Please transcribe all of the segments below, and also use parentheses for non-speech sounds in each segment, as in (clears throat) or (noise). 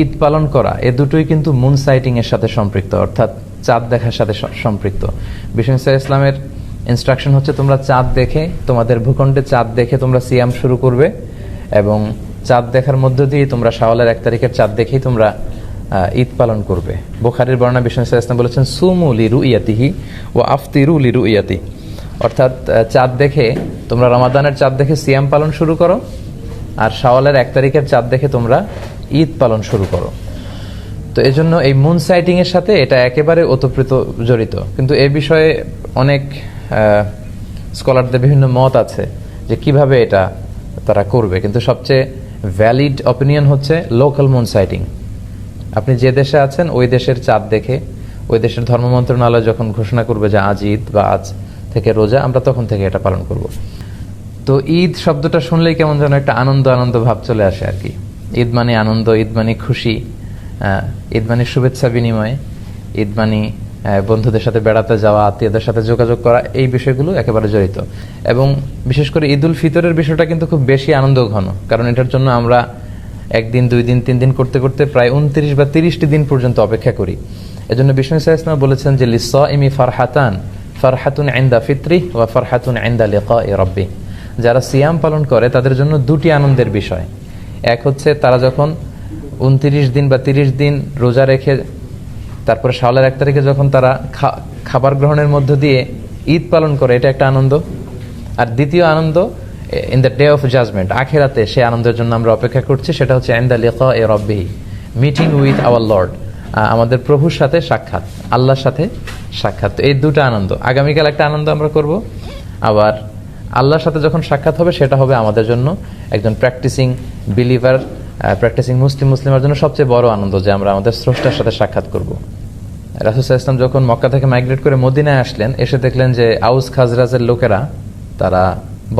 ঈদ পালন করা, এ দুটোই কিন্তু মুন সাইটিং এর সাথে সম্পৃক্ত, অর্থাৎ চাঁদ দেখার সাথে সম্পৃক্ত। ইসা ইসলামের ইনস্ট্রাকশন হচ্ছে তোমরা চাঁদ দেখে, তোমাদের ভূখণ্ডে চাঁদ দেখে তোমরা সিয়াম শুরু করবে এবং চাঁদ দেখার মধ্য দিয়ে তোমরা শাওয়ালের এক তারিখের চাঁদ দেখেই তোমরা ঈদ পালন করবে। বুখারির বর্ণা ইসা ইসলাম বলেছেন, সুমু লিরু ইয়াতিহি ও আফতিরু লিরু ইয়াতি অর্থাৎ চাঁদ দেখে, তোমরা রমাদানের চাঁদ দেখে সিয়াম পালন শুরু করো, আর শাওয়ালের এক তারিখের চাঁদ দেখে তোমরা ঈদ পালন শুরু করো। তো এই জন্য এই মুন সাইটিং এর সাথে এটা একেবারে ওতপ্রোত জড়িত। কিন্তু এ বিষয়ে অনেক স্কলারদের বিভিন্ন মত আছে যে কীভাবে এটা তারা করবে। কিন্তু সবচেয়ে ভ্যালিড অপিনিয়ন হচ্ছে লোকাল মুন সাইটিং আপনি যে দেশে আছেন, ওই দেশের চাঁদ দেখে, ওই দেশের ধর্ম মন্ত্রণালয় যখন ঘোষণা করবে যে আজ ঈদ বা আজ থেকে রোজা, আমরা তখন থেকে এটা পালন করব। তো ঈদ শব্দটা শুনলেই কেমন যেন একটা আনন্দ আনন্দ ভাব চলে আসে আর কি। ঈদ মানে আনন্দ, ঈদ মানে খুশি ঈদ মানে শুভেচ্ছা বিনিময়, ঈদ মানে বন্ধুদের সাথে বেড়াতে যাওয়া, আত্মীয়দের সাথে যোগাযোগ করা, এই বিষয়গুলো একেবারে জড়িত। এবং বিশেষ করে ঈদ উল ফিতরের বিষয়টা কিন্তু খুব বেশি আনন্দ ঘন, কারণ এটার জন্য আমরা একদিন, দুই দিন, তিন দিন করতে করতে প্রায় উনত্রিশ বা তিরিশটি দিন পর্যন্ত অপেক্ষা করি। এজন্য বিষ্ণু ইসলাম বলেছেন যে লিস ইমি ফারহাতান, ফারহাতুন আইন্দা ফিত্রি ওয়া ফারহাতুন আইন্দা লেকা এ রব্বি। যারা সিয়াম পালন করে, তাদের জন্য দুটি আনন্দের বিষয়। এক হচ্ছে তারা যখন উনত্রিশ দিন বা তিরিশ দিন রোজা রেখে, তারপরে শাওয়ালের এক তারিখে যখন তারা খাবার গ্রহণের মধ্য দিয়ে ঈদ পালন করে, এটা একটা আনন্দ। আর দ্বিতীয় আনন্দ in the day of judgement আখেরাতে সে আনন্দের জন্য আমরা অপেক্ষা করছি, সেটা হচ্ছে এন দ্য লেখা এ রব্বিহি মিটিং উইথ আওয়ার লর্ড আমাদের প্রভুর সাথে সাক্ষাৎ, আল্লাহর সাথে সাক্ষাৎ। এই দুটো আনন্দ। আগামীকাল একটা আনন্দ আমরা করব, আবার আল্লাহর সাথে যখন সাক্ষাৎ হবে, সেটা হবে আমাদের জন্য একজন প্র্যাকটিসিং বিলিভার প্র্যাকটিসিং মুসলিম মুসলিমের জন্য সবচেয়ে বড় আনন্দ যে আমরা আমাদের স্রষ্টার সাথে সাক্ষাৎ করব। রাসুসাহ ইসলাম যখন মক্কা থেকে মাইগ্রেট করে মদিনায় আসলেন, এসে দেখলেন যে আউস খাজরাজের লোকেরা, তারা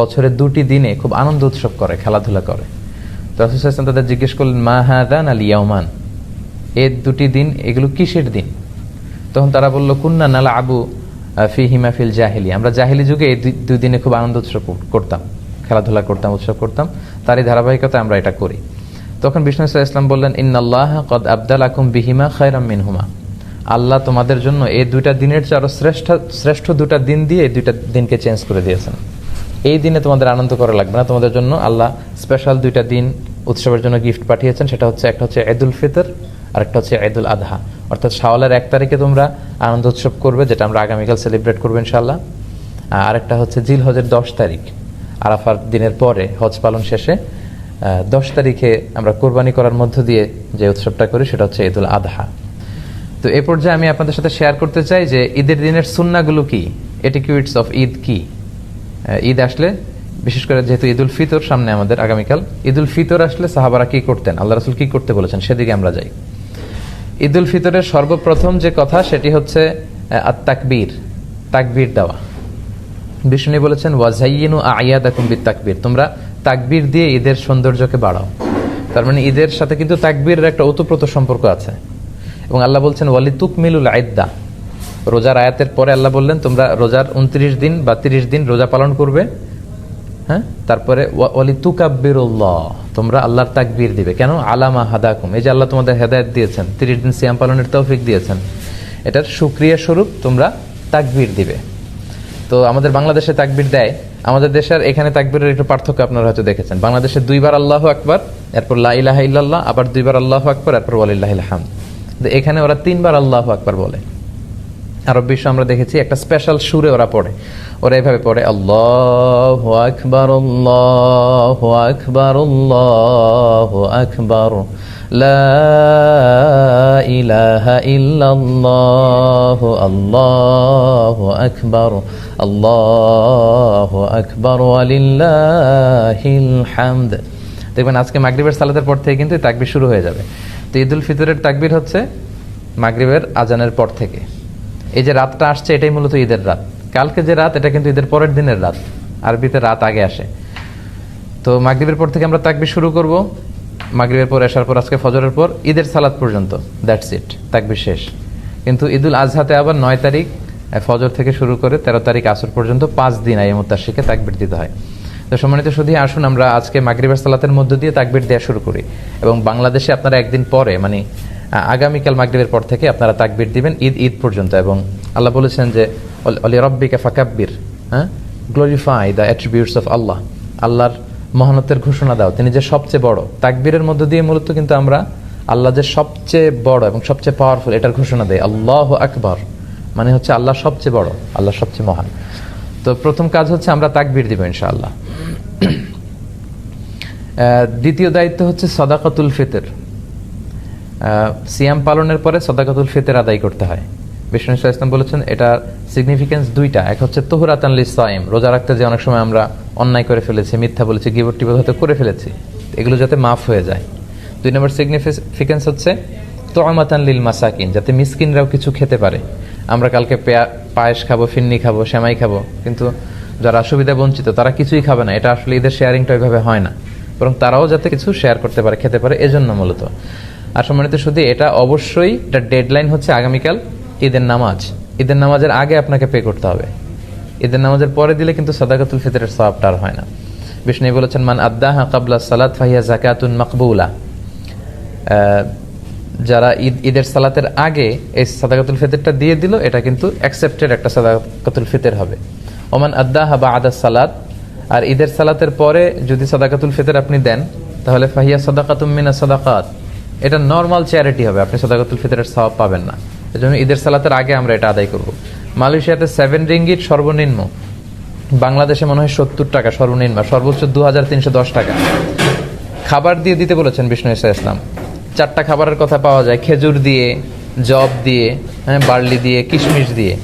বছরের দুটি দিনে খুব আনন্দ উৎসব করে, খেলাধুলা করে। তো রাসুসাহ ইসলাম তাদের জিজ্ঞেস করলেন, মা হাদান আল ইয়ামান এর দুটি দিন, এগুলো কিসের দিন? তখন তারা বলল, কুন্না নালা আবু ফি হিমাফিল জাহিলি। আমরা জাহিলি যুগে এই দুই- দিনে খুব আনন্দ উৎসব করতাম। খেলাধুলা করতাম, উৎসব করতাম। তারই ধারাবাহিকতা আমরা এটা করি। তখন বিষ্ণু ইসলাম বললেন, ইন্নাল্লাহ কদ আবদাল আকুম বিহিমা খায়রাম মিনহুমা। আল্লাহ তোমাদের জন্য এই দুইটা দিনের চেয়ে আরও শ্রেষ্ঠ শ্রেষ্ঠ দুটা দিন দিয়ে এই দুইটা দিনকে চেঞ্জ করে দিয়েছেন। এই দিনে তোমাদের আনন্দ করা লাগবে না। তোমাদের জন্য আল্লাহ স্পেশাল দুইটা দিন উৎসবের জন্য গিফট পাঠিয়েছেন। সেটা হচ্ছে একটা হচ্ছে ঈদুল ফিতর আর একটা হচ্ছে ঈদুল আদহা অর্থাৎ শাওয়ালের এক তারিখে তোমরা আনন্দ উৎসব করবে, যেটা আমরা আগামীকাল সেলিব্রেট করব ইনশাল্লাহ আর একটা হচ্ছে জিল হজের দশ তারিখ। আরাফার দিনের পরে হজ পালন শেষে দশ তারিখে আমরা কোরবানি করার মধ্য দিয়ে যে উৎসবটা করি, সেটা হচ্ছে ঈদুল আদহা তো এ পর্যায়ে আমি আপনাদের সাথে শেয়ার করতে চাই যে ঈদের দিনের সুন্নাগুলো কি? এটিকিউইটস অফ ঈদ কি? ঈদ আসলে, বিশেষ করে যেহেতু ঈদুল ফিতর সামনে আমাদের আগামীকাল, ঈদুল ফিতর আসলে সাহাবারা কি করতেন? আল্লাহ রাসুল কি করতে বলেছেন? সেদিকে আমরা যাই। ঈদুল ফিতরের সর্বপ্রথম যে কথা সেটি হচ্ছে তাকবীর তাকবীর দেওয়া। বিষ্ণু বলেছেন ওয়াজাইনু আয়াদাকুম বিত তাকবীর তোমরা তাকবীর দিয়ে ঈদের সৌন্দর্যকে বাড়াও। তার মানে ঈদের সাথে কিন্তু তাকবীরের একটা ওতপ্রোত সম্পর্ক আছে। এবং আল্লাহ বলছেন ওয়ালি তুকমিলুল আইদ্দা। রোজার আয়াতের পরে আল্লাহ বললেন, তোমরা রোজার উনত্রিশ দিন বা তিরিশ দিন রোজা পালন করবে। হ্যাঁ? তারপরে ওয়া- ওয়ালি তুকাব্বিরুল্লাহ তোমরা আল্লাহর তাকবীর দিবে। কেন? আলামা হাদাকুম, এই যে আল্লাহ তোমাদের হেদায়েত দিয়েছেন, তিরিশ দিন সিয়াম পালনের তৌফিক দিয়েছেন, এটার সুক্রিয়া স্বরূপ তোমরা তাকবির দিবে। তো আমাদের বাংলাদেশে তাকবির দেয়, আমাদের দেশের এখানে তাকবীরের একটু পার্থক্য আপনারা হয়তো দেখেছেন। বাংলাদেশে দুইবার আল্লাহ আকবার, এরপর লা ইলাহা ইল্লাল্লাহ, আবার দুইবার আল্লাহ আকবার, এরপর ওয়ালিল্লাহিল হামদ। তো এখানে ওরা তিনবার আল্লাহ আকবার বলে। আরব বিশ্ব আমরা দেখেছি, একটা স্পেশাল সুরে ওরা পড়ে। ওরা এভাবে পড়ে, আল্লাহ আকবার আল্লাহ আকবার আল্লাহ আকবার ইলাহা দেখবেন আজকে মাগরিবের সালাতের পর থেকে কিন্তু তাকবির শুরু হয়ে যাবে। তো ঈদুল ফিতরের তাকবির হচ্ছে মাগরিবের আজানের পর থেকে। এই যে রাতটা আসছে, এটাই মূলত ঈদের রাত। কালকে যে রাত, এটা কিন্তু ঈদের পরের দিনের রাত। আরবিতে রাত আগে আসে। তো মাগরিবের পর থেকে আমরা তাকবির শুরু করব। মাগরিবের পর আসার পর, আজকে ফজরের পর, ঈদের সালাত পর্যন্ত। দ্যাটস ইট তাকবির শেষ। কিন্তু ঈদুল আজহাতে আবার নয় তারিখ ফজর থেকে শুরু করে তেরো তারিখ আসর পর্যন্ত পাঁচ দিন আইমুত্তাশিকে তাকবির দিতে হয়। তো সম্মানিত শুধু আসুন আমরা আজকে মাগরিবের সালাতের মধ্য দিয়ে তাকবির দেওয়া শুরু করি। এবং বাংলাদেশে আপনারা একদিন পরে মানে আগামীকাল মাগরিবের পর থেকে আপনারা তাকবির দিবেন, ঈদ ঈদ পর্যন্ত এবং আল্লাহ বলেছেন যে, অল- রব্বিকা ফাকাব্বির হ্যাঁ? Glorify the attributes of Allah আল্লাহর মহানতের ঘোষণা দাও। তিনি যে সবচেয়ে বড়। তাকবীরের মধ্য দিয়ে মূলত কিন্তু আমরা আল্লাহ যে সবচেয়ে বড় এবং সবচেয়ে পাওয়ারফুল এটার ঘোষণা দেয় আল্লাহ আকবর। মানে হচ্ছে আল্লাহ সবচেয়ে বড়, আল্লাহ সবচেয়ে মহান। তো প্রথম কাজ হচ্ছে আমরা তাকবির দিব ইনশাআল্লাহ। (clears throat) দ্বিতীয় দায়িত্ব হচ্ছে সদাকাতুল ফিতর। সিয়াম পালনের পরে সদাকাতুল ফিতর আদায় করতে হয়। বিষ্ণু ইসলাম বলেছেন এটা সিগনিফিকেন্স দুইটা। এক হচ্ছে তহুরাতান সাইম রোজা রাখতে যে অনেক সময় আমরা অন্যায় করে ফেলেছি, মিথ্যা বলেছি গিবর টিবর হয়তো করে ফেলেছি, এগুলো যাতে মাফ হয়ে যায়। দুই নম্বর সিগনিফিকেন্স হচ্ছে তোয়ামাতান লিল মাসাকিন যাতে মিসকিনরাও কিছু খেতে পারে। আমরা কালকে পেয়া- পায়েস খাব, ফিন্নি খাব, সেমাই খাব, কিন্তু যারা সুবিধা বঞ্চিত, তারা কিছুই খাবে না। এটা আসলে এদের শেয়ারিংটা ওইভাবে হয় না। বরং তারাও যাতে কিছু শেয়ার করতে পারে, খেতে পারে, এজন্য মূলত। আর সম্মানিত শুধু এটা অবশ্যই এটা ডেডলাইন হচ্ছে আগামীকাল ঈদের নামাজ। ঈদের নামাজের আগে আপনাকে পে করতে হবে। ঈদের নামাজের পরে দিলে কিন্তু সাদাকাতুল ফিতরের সওয়াবটা আর হয় না। বিষ্ণু বলেছেন, মান আদ্দাহা কাবলা সালাত ফাহিয়া জাকাতুন মাকবুলা। যারা ঈদ ঈদের সালাতের আগে এই সাদাকাতুল ফিতরটা দিয়ে দিল, এটা কিন্তু অ্যাকসেপ্টেড একটা সাদাকাতুল ফিতর হবে। ওমান আদ্দাহা বা আদা সালাত। আর ঈদের সালাতের পরে যদি সাদাকাতুল ফিতর আপনি দেন, তাহলে ফাহিয়া সাদাকাতুম মিনা সাদাকাত। এটা নর্মাল চ্যারিটি হবে। আপনি সাদাকাতুল ফিতরের সওয়াব পাবেন না। এজন্য ঈদের সালাতের আগে আমরা এটা আদায় করব। মালয়েশিয়াতে সেভেন রিঙ্গিট সর্বনিম্ন। বাংলাদেশে মনে হয় সত্তর টাকা সর্বনিম্ন, সর্বোচ্চ দু হাজার তিনশো দশ টাকা। খাবার দিয়ে দিতে বলেছেন বিষ্ণু ইসা ইসলাম। চারটা খাবারের কথা পাওয়া যায়। খেজুর দিয়ে জব দিয়ে হ্যাঁ বার্লি দিয়ে, কিশমিশ দিয়ে।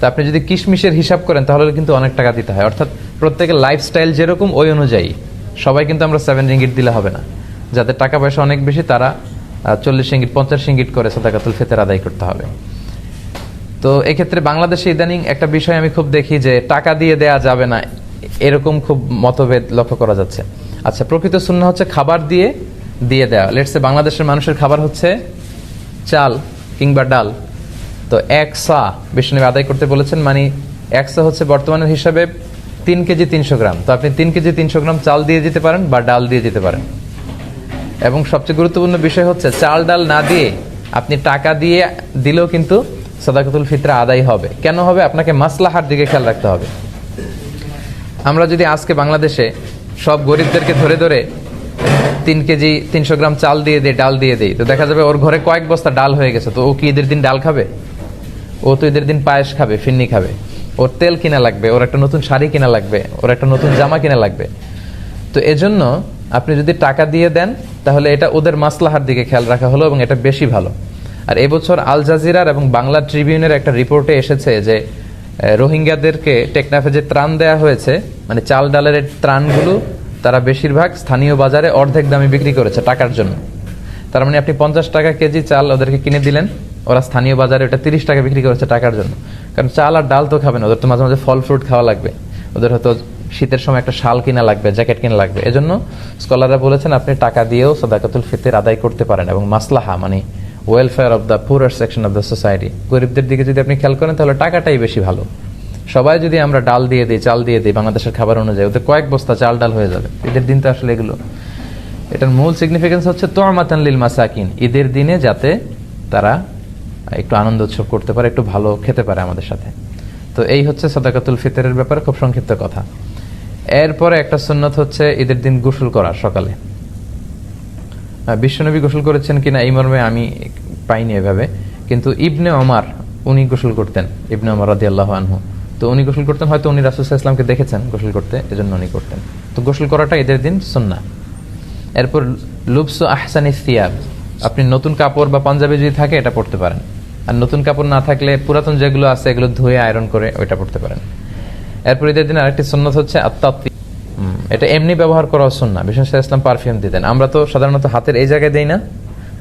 তা আপনি যদি কিশমিশের হিসাব করেন, তাহলে কিন্তু অনেক টাকা দিতে হয়। অর্থাৎ প্রত্যেকের লাইফস্টাইল যেরকম, ওই অনুযায়ী। সবাই কিন্তু আমরা সেভেন রিঙ্গিট দিলে হবে না। যাদের টাকা পয়সা অনেক বেশি, তারা চল্লিশ রিঙ্গিট পঞ্চাশ রিঙ্গিট করে সাদাকাতুল ফেতের আদায় করতে হবে। তো এক্ষেত্রে বাংলাদেশে ইদানিং একটা বিষয় আমি খুব দেখি যে টাকা দিয়ে দেয়া যাবে না, এরকম খুব মতভেদ লক্ষ্য করা যাচ্ছে। আচ্ছা প্রকৃত শূন্য হচ্ছে খাবার দিয়ে দিয়ে দেওয়া লেটসে বাংলাদেশের মানুষের খাবার হচ্ছে চাল কিংবা ডাল। তো এক সা বিষ্ণু আদায় করতে বলেছেন মানে এক সা হচ্ছে বর্তমানের হিসাবে তিন কেজি তিনশো গ্রাম। তো আপনি তিন কেজি তিনশো গ্রাম চাল দিয়ে দিতে পারেন বা ডাল দিয়ে দিতে পারেন। এবং সবচেয়ে গুরুত্বপূর্ণ বিষয় হচ্ছে, চাল ডাল না দিয়ে আপনি টাকা দিয়ে দিলেও কিন্তু সদাকতুল ফিতরা আদায় হবে। কেন হবে? আপনাকে মাসলাহার দিকে খেয়াল রাখতে হবে। আমরা যদি আজকে বাংলাদেশে সব গরিবদেরকে ধরে ধরে তিন কেজি তিনশো গ্রাম চাল দিয়ে দিই, ডাল দিয়ে দিই, তো দেখা যাবে ওর ঘরে কয়েক বস্তা ডাল হয়ে গেছে, তো ও কি ঈদের দিন ডাল খাবে? ও তো ঈদের দিন পায়েস খাবে, ফিন্নি খাবে। ওর তেল কিনা লাগবে, ওর একটা নতুন শাড়ি কিনা লাগবে, ওর একটা নতুন জামা কিনা লাগবে। তো এজন্য আপনি যদি টাকা দিয়ে দেন তাহলে এটা ওদের মাসলাহার দিকে খেয়াল রাখা হলো এবং এটা বেশি ভালো। আর এবছর আল জাজিরার এবং বাংলা ট্রিবিউনের একটা রিপোর্টে এসেছে যে রোহিঙ্গাদেরকে টেকনাফে যে ত্রাণ দেয়া হয়েছে মানে চাল ডালের ত্রাণগুলো তারা বেশিরভাগ স্থানীয় বাজারে অর্ধেক দামে বিক্রি করেছে টাকার জন্য। তার মানে আপনি পঞ্চাশ টাকা কেজি চাল ওদেরকে কিনে দিলেন, ওরা স্থানীয় বাজারে ওটা তিরিশ টাকা বিক্রি করেছে টাকার জন্য। কারণ চাল আর ডাল তো খাবে না ওদের তো মাঝে মাঝে ফল ফ্রুট খাওয়া লাগবে। ওদের হয়তো শীতের সময় একটা শাল কিনা লাগবে, জ্যাকেট কিনা লাগবে। এজন্য স্কলাররা বলেছেন, আপনি টাকা দিয়েও সদাকাতুল ফিতের আদায় করতে পারেন এবং মাসলাহা মানে welfare of the poorer section of the society গরিবদের দিকে যদি আপনি খেয়াল করেন, তাহলে টাকাটাই বেশি ভালো। সবাই যদি আমরা ডাল দিয়ে দিই, চাল দিয়ে দিই, বাংলাদেশের খাবার অনুযায়ী, ওদের কয়েক বস্তা চাল ডাল হয়ে যাবে। ঈদের দিন তো আসলে এগুলো। এটার মূল সিগনিফিকেন্স হচ্ছে তোয়ামাতান লিল মাসাকিন। ঈদের দিনে যাতে তারা একটু আনন্দ উৎসব করতে পারে, একটু ভালো খেতে পারে আমাদের সাথে। তো এই হচ্ছে সদাকাতুল ফিতরের ব্যাপারে খুব সংক্ষিপ্ত কথা। এরপরে একটা সুন্নত হচ্ছে ঈদের দিন গোসল করা সকালে। বিশ্বনবী গোসল করেছেন কিনা এই মর্মে আমি পাইনি এভাবে, কিন্তু ইবনে ওমার, উনি গোসল করতেন, ইবনে ওমর রাদি আল্লাহ আনহু। তো উনি গোসল করতেন, হয়তো উনি রাসুসাহ ইসলামকে দেখেছেন গোসল করতে, এজন্য উনি করতেন। তো গোসল করাটা ঈদের দিন সুন্না এরপর লুবসু আহসানি সিয়াব, আপনি নতুন কাপড় বা পাঞ্জাবি যদি থাকে, এটা পড়তে পারেন। আর নতুন কাপড় না থাকলে পুরাতন যেগুলো আছে, এগুলো ধুয়ে আয়রন করে ওইটা পড়তে পারেন। এরপর ঈদের দিন আরেকটি সুন্নত হচ্ছে আত্মাত্মি। এটা এমনি ব্যবহার করা সুন্না বিষ্ণু ইসলাম পারফিউম দিতেন। আমরা তো সাধারণত হাতের এই জায়গায় দেই না।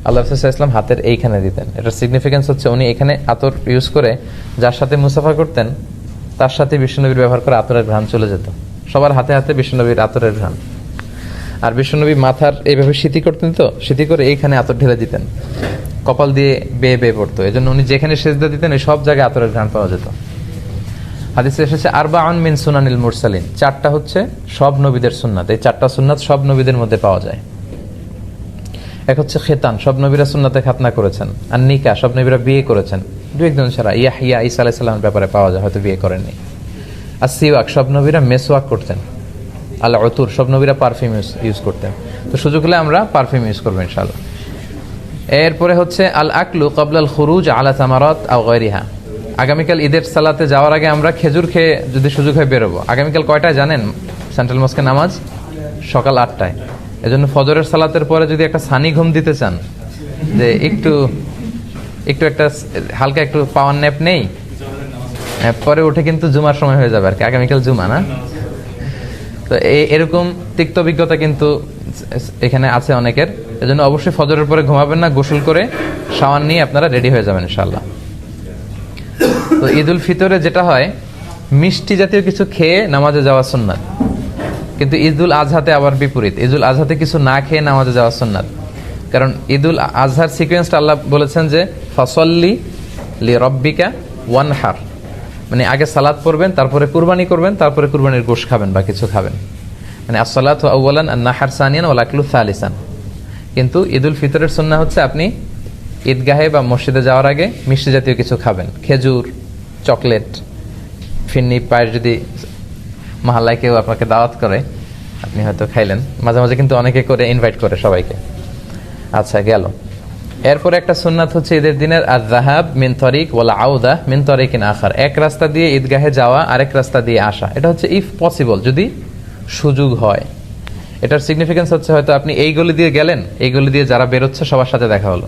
আল্লাহ ইসলাম হাতের এইখানে দিতেন। এটার সিগনিফিকেন্স হচ্ছে উনি এখানে আতর ইউজ করে যার সাথে মুসাফা করতেন, তার সাথে বিষ্ণুনবীর ব্যবহার করে আতরের ঘ্রাণ চলে যেত। সবার হাতে হাতে বিষ্ণুনবীর আতরের ঘ্রাণ। আর বিষ্ণুনবী মাথার এইভাবে স্মৃতি করতেন তো স্মৃতি করে এইখানে আতর ঢেলে দিতেন। কপাল দিয়ে বেয়ে বেয়ে পড়তো। এই জন্য উনি যেখানে সেজদা দিতেন, ওই সব জায়গায় আতরের ঘ্রাণ পাওয়া যেত। হাদিসে এসেছে আরবা আন মিন সুনানিল মুরসালিন। চারটা হচ্ছে সব নবীদের সুন্নাত। এই চারটা সুন্নাত সব নবীদের মধ্যে পাওয়া যায়। এক হচ্ছে খেতান, সব নবীরা সুন্নাতে খাতনা করেছেন। আর নিকা, সব নবীরা বিয়ে করেছেন। দু একজন ছাড়া, ইয়াহিয়া ইসা আলাইসাল্লামের ব্যাপারে পাওয়া যায়, হয়তো বিয়ে করেননি। আর সিওয়াক, সব নবীরা মেসওয়াক করতেন। আল্লাহ অতুর সব নবীরা পারফিউম ইউজ করতেন। তো সুযোগ হলে আমরা পারফিউম ইউজ করব ইনশাল্লাহ এরপরে হচ্ছে, আল আকলু কবলাল খুরুজ আলা তামারত আও গৈরিহা আগামীকাল ঈদের সালাতে যাওয়ার আগে আমরা খেজুর খেয়ে যদি সুযোগ হয় বেরোবো। আগামীকাল কয়টায় জানেন সেন্ট্রাল মস্কে নামাজ? সকাল আটটায়। এজন্য ফজরের সালাতের পরে যদি একটা সানি ঘুম দিতে চান, যে একটু একটু একটা হালকা একটু পাওয়ার ন্যাপ নেই পরে উঠে কিন্তু জুমার সময় হয়ে যাবে আর কি। আগামীকাল জুমা, না? তো এরকম তিক্ত অভিজ্ঞতা কিন্তু এখানে আছে অনেকের। এজন্য অবশ্যই ফজরের পরে ঘুমাবেন না, গোসল করে সাওয়ার নিয়ে আপনারা রেডি হয়ে যাবেন ইনশাল্লাহ তো ঈদ উল ফিতরে যেটা হয়, মিষ্টি জাতীয় কিছু খেয়ে নামাজে যাওয়া সুন্নাত। কিন্তু ঈদুল আজহাতে আবার বিপরীত। ঈদুল আজহাতে কিছু না খেয়ে নামাজে যাওয়া সুন্নাত। কারণ ঈদুল আজহার সিকোয়েন্সটা আল্লাহ বলেছেন যে, ফসল্লি লি রব্বিকা ওয়ান হার মানে আগে সালাদ পড়বেন, তারপরে কুরবানি করবেন, তারপরে কুরবানির গোশ খাবেন বা কিছু খাবেন। মানে আসলাত আর নাহার সানিয়ান ওলাকলু সালিসান। কিন্তু ঈদুল ফিতরের সন্না হচ্ছে আপনি ঈদগাহে বা মসজিদে যাওয়ার আগে মিষ্টি জাতীয় কিছু খাবেন। খেজুর চকলেট, ফিন্নি পায়ের যদি মহল্লায় কেউ আপনাকে দাওয়াত করে, আপনি হয়তো খাইলেন। মাঝে মাঝে কিন্তু অনেকে করে ইনভাইট করে সবাইকে। আচ্ছা গেল। এরপরে একটা সুন্নাত হচ্ছে ঈদের দিনের আর জাহাব মিন তরিক ওলা আউদা মিন তরিকিন আখার। এক রাস্তা দিয়ে ঈদগাহে যাওয়া, আরেক রাস্তা দিয়ে আসা। এটা হচ্ছে ইফ পসিবল যদি সুযোগ হয়। এটার সিগনিফিকেন্স হচ্ছে হয়তো আপনি এই গলি দিয়ে গেলেন, এই গলি দিয়ে যারা বেরোচ্ছে, সবার সাথে দেখা হলো।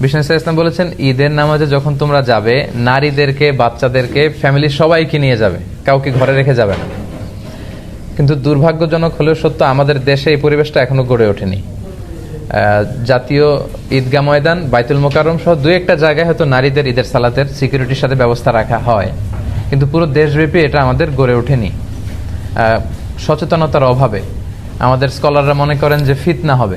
বিষ্ণু ইসলাম বলেছেন, ঈদের নামাজে যখন তোমরা যাবে, নারীদেরকে, বাচ্চাদেরকে ফ্যামিলির সবাইকে নিয়ে যাবে। কাউকে ঘরে রেখে যাবে না। কিন্তু দুর্ভাগ্যজনক হলেও সত্য, আমাদের দেশে এই পরিবেশটা এখনও গড়ে ওঠেনি। জাতীয় ঈদগাহ ময়দান, বাইতুল মোকাররম সহ দুই একটা জায়গায় হয়তো নারীদের ঈদের সালাতের সিকিউরিটির সাথে ব্যবস্থা রাখা হয়। কিন্তু পুরো দেশব্যাপী এটা আমাদের গড়ে ওঠেনি। সচেতনতার অভাবে। আমাদের স্কলাররা মনে করেন যে ফিতনা হবে।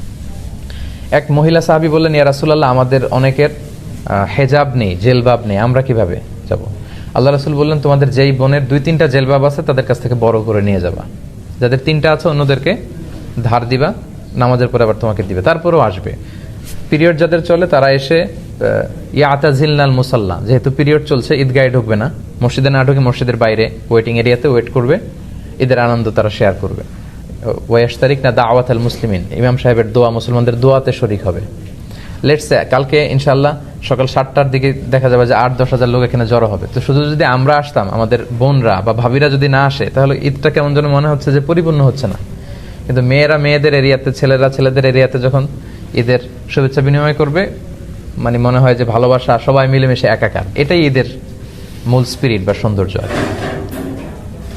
এক মহিলা সাহাবি বললেন, ইয়া রাসূলুল্লাহ, আমাদের অনেকের হেজাব নেই, জেলবাব নেই, আমরা কীভাবে যাব? আল্লাহ রাসুল বললেন, তোমাদের যেই বোনের দুই তিনটা জেলবাব আছে, তাদের কাছ থেকে বড় করে নিয়ে যাবা। যাদের তিনটা আছে, অন্যদেরকে ধার দিবা, নামাজের পরে আবার তোমাকে দিবে, তারপরেও আসবে। পিরিয়ড যাদের চলে, তারা এসে ইয়াতাজিলনাল মুসাল্লা, যেহেতু পিরিয়ড চলছে, ঈদগাহে ঢুকবে না। মসজিদে না ঢুকে মসজিদের বাইরে ওয়েটিং এরিয়াতে ওয়েট করবে, ঈদের আনন্দ তারা শেয়ার করবে। ওয়াশ তারিখ না দাওয়াত আল মুসলিমিন। ইমাম সাহেবের দোয়া মুসলমানদের দোয়াতে শরিক হবে। লেটস কালকে ইনশাল্লাহ সকাল সাতটার দিকে দেখা যাবে যে আট, দশ হাজার লোক এখানে জড়ো হবে। তো শুধু যদি আমরা আসতাম, আমাদের বোনরা বা ভাবিরা যদি না আসে, তাহলে ঈদটা কেমন যেন মনে হচ্ছে যে পরিপূর্ণ হচ্ছে না। কিন্তু মেয়েরা মেয়েদের এরিয়াতে, ছেলেরা ছেলেদের এরিয়াতে যখন ঈদের শুভেচ্ছা বিনিময় করবে মানে মনে হয় যে ভালোবাসা সবাই মিলেমিশে একাকার। এটাই ঈদের মূল স্পিরিট বা সৌন্দর্য আর।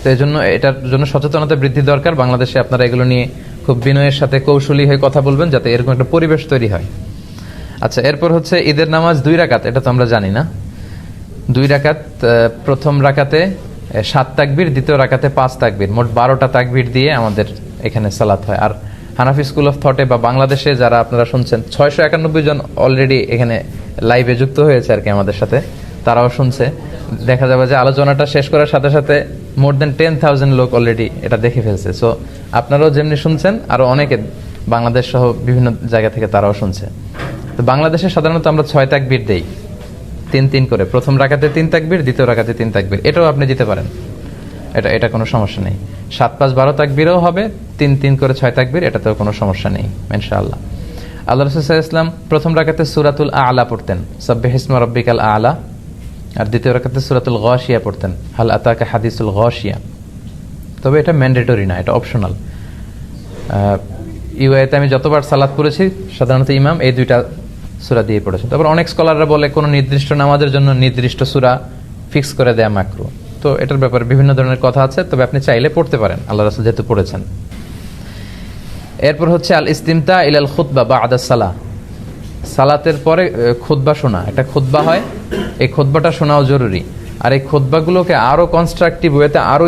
তো এই জন্য এটার জন্য সচেতনতা বৃদ্ধি দরকার। বাংলাদেশে আপনারা এগুলো নিয়ে খুব বিনয়ের সাথে কৌশলী হয়ে কথা বলবেন যাতে এরকম একটা পরিবেশ তৈরি হয়। আচ্ছা এরপর হচ্ছে ঈদের নামাজ দুই রাকাত, এটা তো আমরা জানি না। দুই রাকাত প্রথম রাকাতে সাত তাকবির, দ্বিতীয় রাকাতে পাঁচ তাকবির, মোট বারোটা তাকবির দিয়ে আমাদের এখানে সালাত হয়। আর হানাফি স্কুল অফ থটে বা বাংলাদেশে যারা আপনারা শুনছেন, ছয়শো একানব্বই জন অলরেডি এখানে লাইভে যুক্ত হয়েছে আর কি আমাদের সাথে, তারাও শুনছে। দেখা যাবে যে আলোচনাটা শেষ করার সাথে সাথে মোর দেন টেন থাউজেন্ড লোক অলরেডি এটা দেখে ফেলছে। সো আপনারাও যেমনি শুনছেন আরও অনেকে বাংলাদেশ সহ বিভিন্ন জায়গা থেকে তারাও শুনছে। তো বাংলাদেশে সাধারণত আমরা ছয় তাকবির দেই। তিন তিন করে। প্রথম রাখাতে তিন তাকবির দ্বিতীয় রাখাতে তিন তাকবির এটাও আপনি দিতে পারেন। এটা এটা কোনো সমস্যা নেই। সাত পাঁচ বারো তাকবিরও হবে, তিন তিন করে ছয় তাকবির এটাতেও কোনো সমস্যা নেই, ইনশাআল্লাহ। আল্লাহ রসুল ইসলাম প্রথম রাখাতে সুরাতুল আলা পড়তেন। সব্বে হিসমা রব্বিকাল আলা। আর দ্বিতীয় রাখাতে সুরাতুল গশিয়া পড়তেন। হাল আতাকা হাদিসুল গশিয়া। তবে এটা ম্যান্ডেটরি না, এটা অপশনাল। ইউআইতে আমি যতবার সালাদ পড়েছি, সাধারণত ইমাম এই দুইটা সুরা দিয়ে পড়েছে তারপর অনেক স্কলাররা বলে, কোনো নির্দিষ্ট নামাজের জন্য নির্দিষ্ট সুরা ফিক্স করে দেয়া মাকরু। তো এটার ব্যাপারে বিভিন্ন ধরনের কথা আছে, তবে আপনি চাইলে পড়তে পারেন। আল্লাহ রাসুল যেহেতু পড়েছেন। এরপর হচ্ছে আল ইস্তিমতা ইলাল খুতবা বা আদাস সালাহ। সালাতের পরে খোদবা শোনা। একটা খোদবা হয়, এই খোদবাটা শোনাও জরুরি। আর এই খোদবাগুলোকে আরও কনস্ট্রাকটিভ ওয়েতে আরও